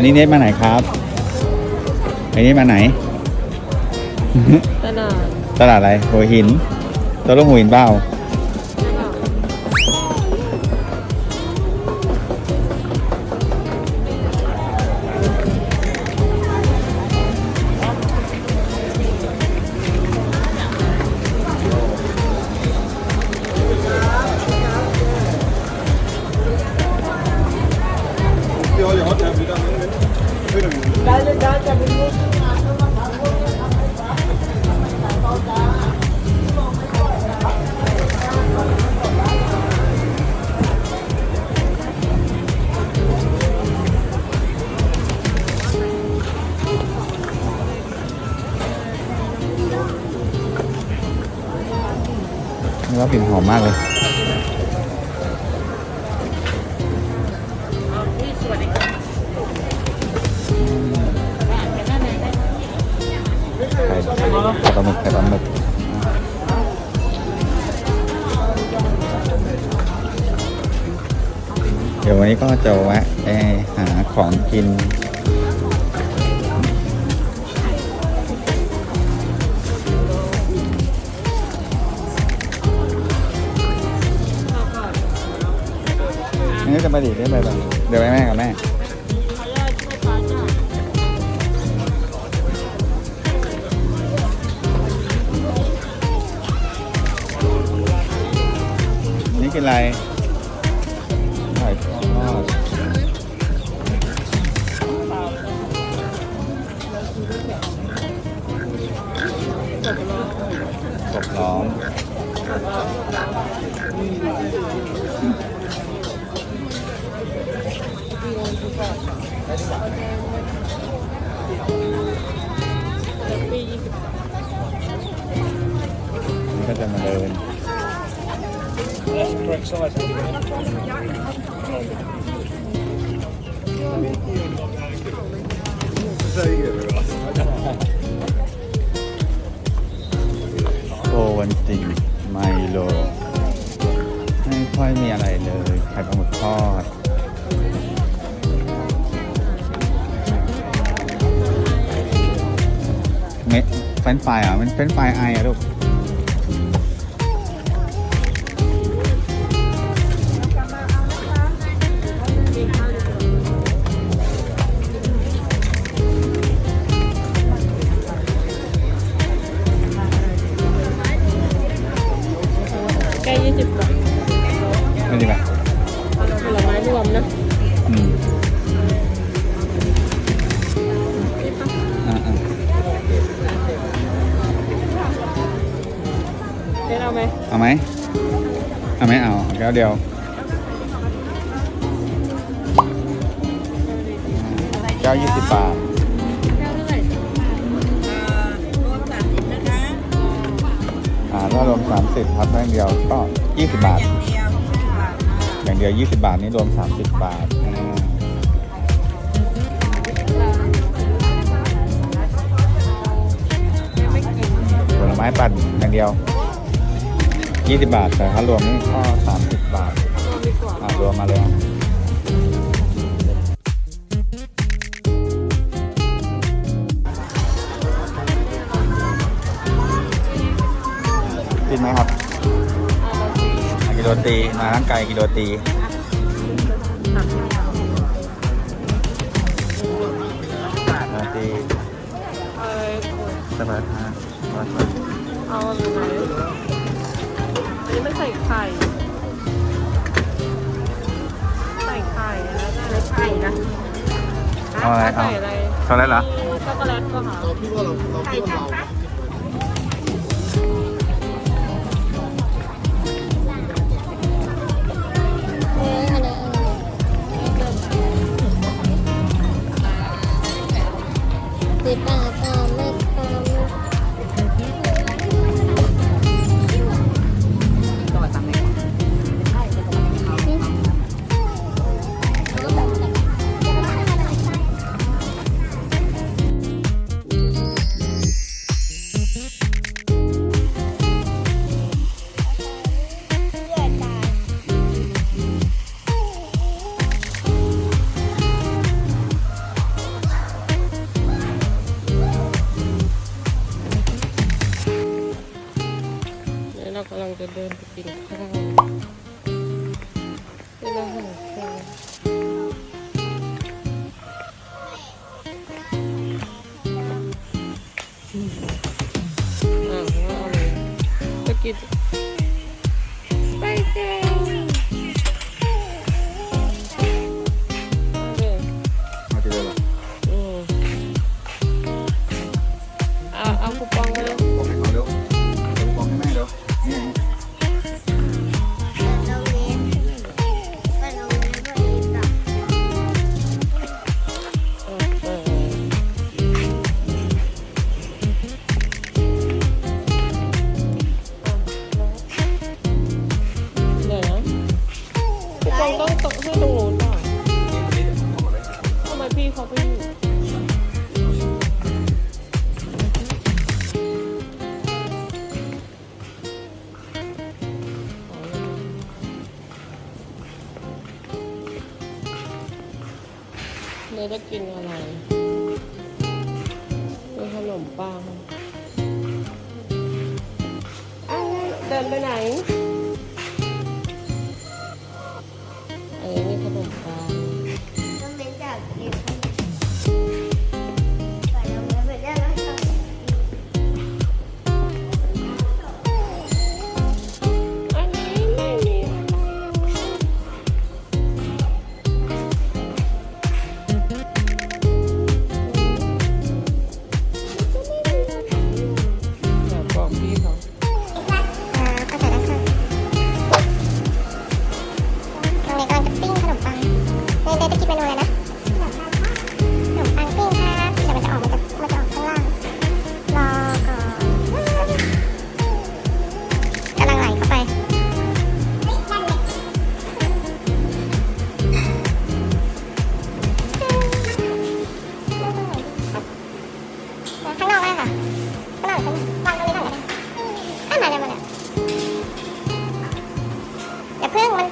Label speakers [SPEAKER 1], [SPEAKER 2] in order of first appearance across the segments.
[SPEAKER 1] วันนี้เนทมาไหนครับวันนี้มาไหน
[SPEAKER 2] ตลาด
[SPEAKER 1] ตลาดอะไรหัวหินตัวลูกหัวหินเปล่า นี่ว่ากลิ่นหอมมากเลยไข่ไข่ปลาหมึกไข่ปลาหมึกเดี๋ยววันนี้ก็จะแวะไปหาของกิน นี่จะไปดิได้ไปแบบเดี๋ยวไปแม่กับแม่ นี่กินอะไรหอยทอดกบร้อง นี่ก็จะมาเดินโอวันติงไมโล ไม่ค่อยมีอะไรเลยไข่ปลาหมึกทอด รนช์ฟรายอะมันเฟรนช์ฟรายไออะลูก
[SPEAKER 2] เอา
[SPEAKER 1] แก้วเดียวแก้วยี่สิบบาท
[SPEAKER 2] แก้วเท่าหร่
[SPEAKER 1] อ่าถ้ารวม30ครับแม่งเดียวก็20บาท อย่างเดียว20บาทนี่รวม30บาทอ่าผลไม้ปั่นอย่างเดียว 20 บาทแต่ถ้ารวมนี่ก็30 บาท
[SPEAKER 2] รวมดีกว่า
[SPEAKER 1] อ่ารวมมาเลยอะกินไหมครับมากิโลตีมาร่างไก่กิโลตีโรตี
[SPEAKER 2] เอ้ย
[SPEAKER 1] สบายฮะสบาย
[SPEAKER 2] เอาอะไรไหนอันนี้มันใส่ไข่ นะ
[SPEAKER 1] เอาอะไรเอา
[SPEAKER 2] ใส่อะไร
[SPEAKER 1] ช็อกโกแลตเหรอ
[SPEAKER 2] ช็อกโกแลตก็ค่ะ
[SPEAKER 3] สิ Під เดิ
[SPEAKER 2] นไปไหน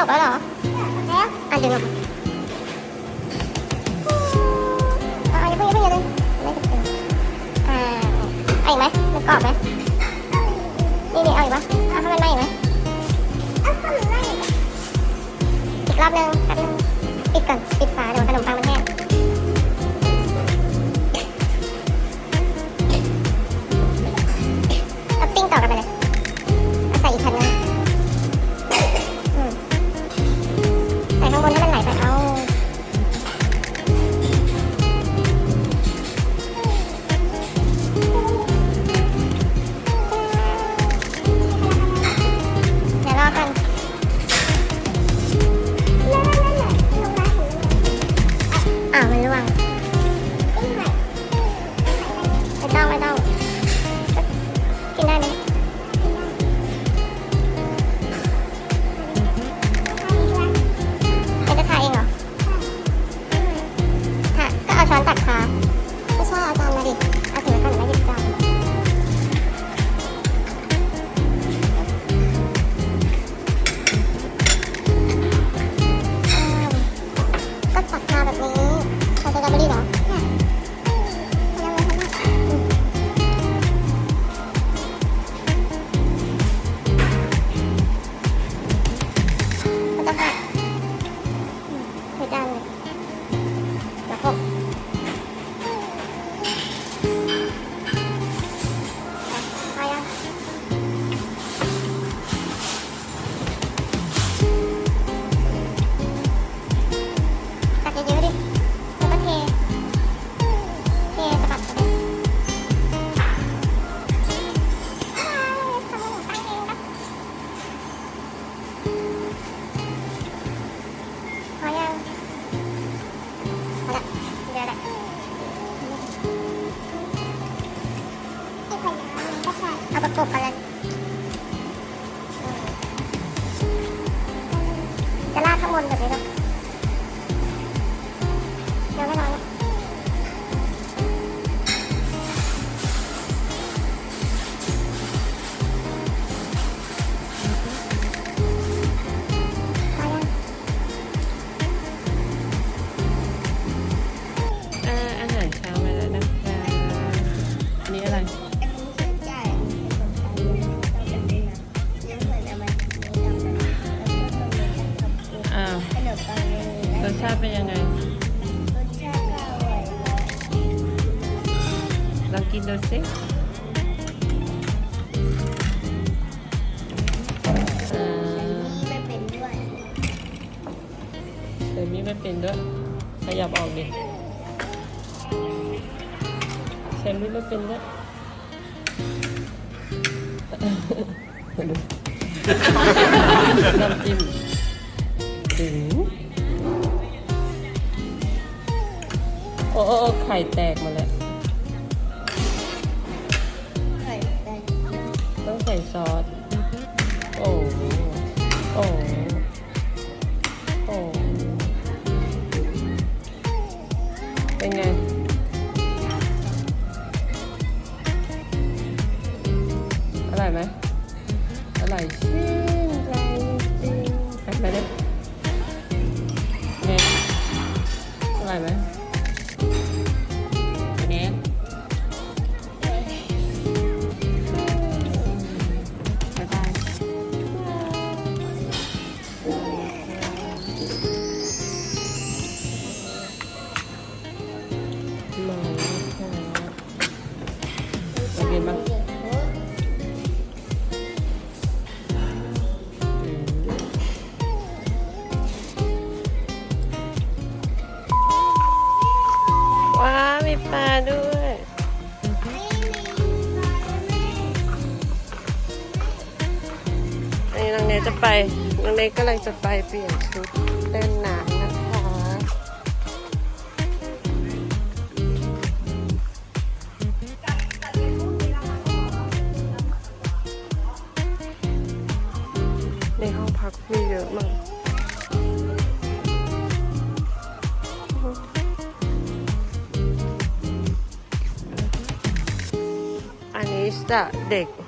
[SPEAKER 2] จ
[SPEAKER 1] บแล้
[SPEAKER 2] วเห
[SPEAKER 3] ร
[SPEAKER 2] อ
[SPEAKER 3] แล้วอะดึงมงอะอย่าเพิ่งอย่าเพิ่งอย่าดตัวอ่าเอาอีกไหมมันกรอบไหมนี่นี่เอาอีกปะเอาให้มันไหมอีกไหมเอาไหมอีกรอบนึงแป๊บนึงปิดก่อนปิดฝาเดี๋ยวขนมปังมัน ดี๋ยวมีไม่เป็นด้วย ขยั
[SPEAKER 2] บออกดิเซนมี่ไม่เป็นด้วยน้ำจิ้มถึงโอ้โอ้ไข่แตกมาแล้ว
[SPEAKER 3] ไข่แดง
[SPEAKER 2] ต้องใส่ซอส โอ้ โอ้ โอ้ โเนยกำลังจะไปเปลี่ยนชุดเล่นน้ำนะคะในห้องพักมีเยอะมากอันนี้สระเด็ก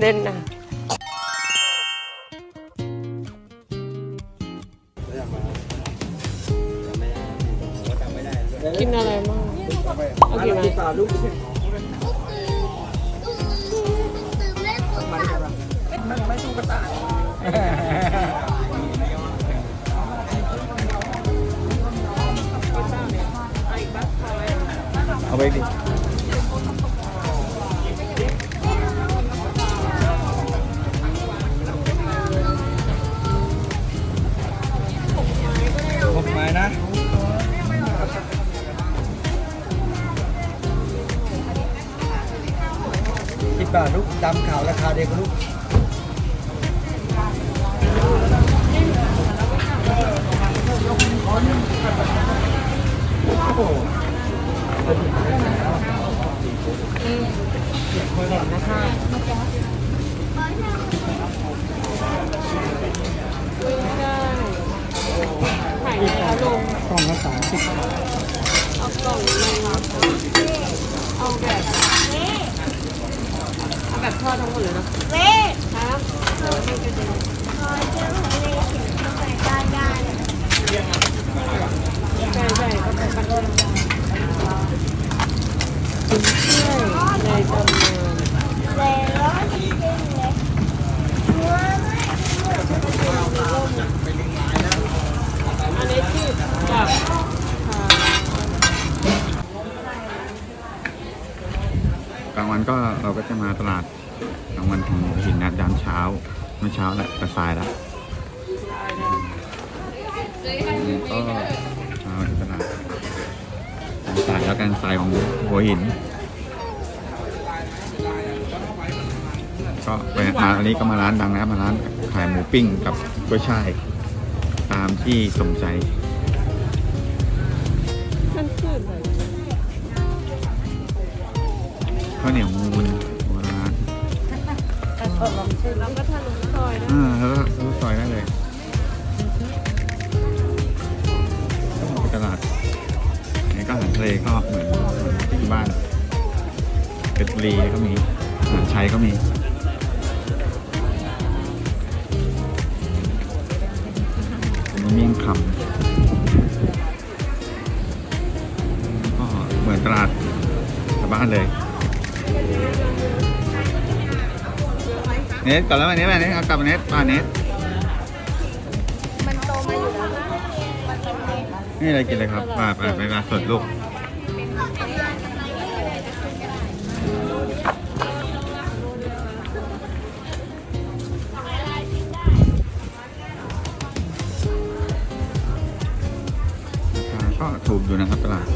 [SPEAKER 2] เล่นนะกินอะไรบ้างเอากี่ไม้
[SPEAKER 1] เอาไปดิ
[SPEAKER 4] ดำขาวราคาเดียวกันลูก
[SPEAKER 2] ได้ถ่ายให้แล้วลง
[SPEAKER 4] กล่องละสามสิบ
[SPEAKER 2] เอากล่องลงเอาแบบเอาแบบทอดทั้งหมดเลยนะ
[SPEAKER 3] เว้ย
[SPEAKER 2] ครับเดี๋ยวให้กระเด็น
[SPEAKER 3] พอเจอของในเขียนเข้าไปด้านด้าน
[SPEAKER 2] ใช่ใช่ก็เป็นปันด้วยกินเชื่อยในตำนาน
[SPEAKER 3] เลยร้อนจริงเลยหัวไม่
[SPEAKER 2] อันนี้ที่กับค่ะ
[SPEAKER 1] ก็เราก็จะมาตลาดกลางวันของหินนะยามเช้าเมื่อเช้าแหละกระสายแล้วก็เช้าที่ตลาดกระสายแล้วกันสายของหัวหิน ก็ไปมาอันนี้ก็มาร้านดังนะมาร้านขายหมูปิ้งกับกล้วยช่ายตามที่สมใจ
[SPEAKER 2] มันคืออะ
[SPEAKER 1] ข้าวเหนียวมูนโบราณ
[SPEAKER 2] แล้วก็ทานน้ำซอยนะ
[SPEAKER 1] อ่าแล้วก็ซื้อซอยได้เลยไปตลาดนี่ก็อาหารทะเลก็เหมือนที่บ้านเพชรบุรีก็มีอาหารไทยก็มีผมเมี่ยงคำก็เหมือนตลาดชาวบ้านเลย เนสกลับแล้วมาเนสมาเนสเอากลับมาเนสมาเนส
[SPEAKER 3] มันโตมาอยู่แล้วมันเป็นเม็ด
[SPEAKER 1] นี่อะไรกินเลยครับมาไปไปมาสดลูกก็ถูกอยู่นะครับตลาด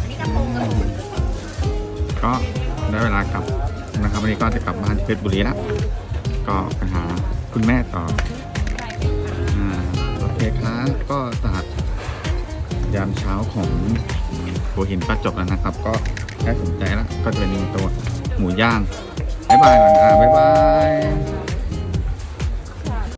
[SPEAKER 1] อันนี้กระปุกกระปุก ก็ได้เวลากลับนะครับวันนี้ก็จะกลับบ้านที่เพชรบุรีแล้วก็ไปหาคุณแม่ต่ออ่าโอเคครับก็ตลาดยามเช้าของหัวหินปลาจบแล้วนะครับ ก็ได้สนใจแล้วก็จะเป็นตัวหมูย่างบ๊ายบายก่อนอ่าบ๊ายบาย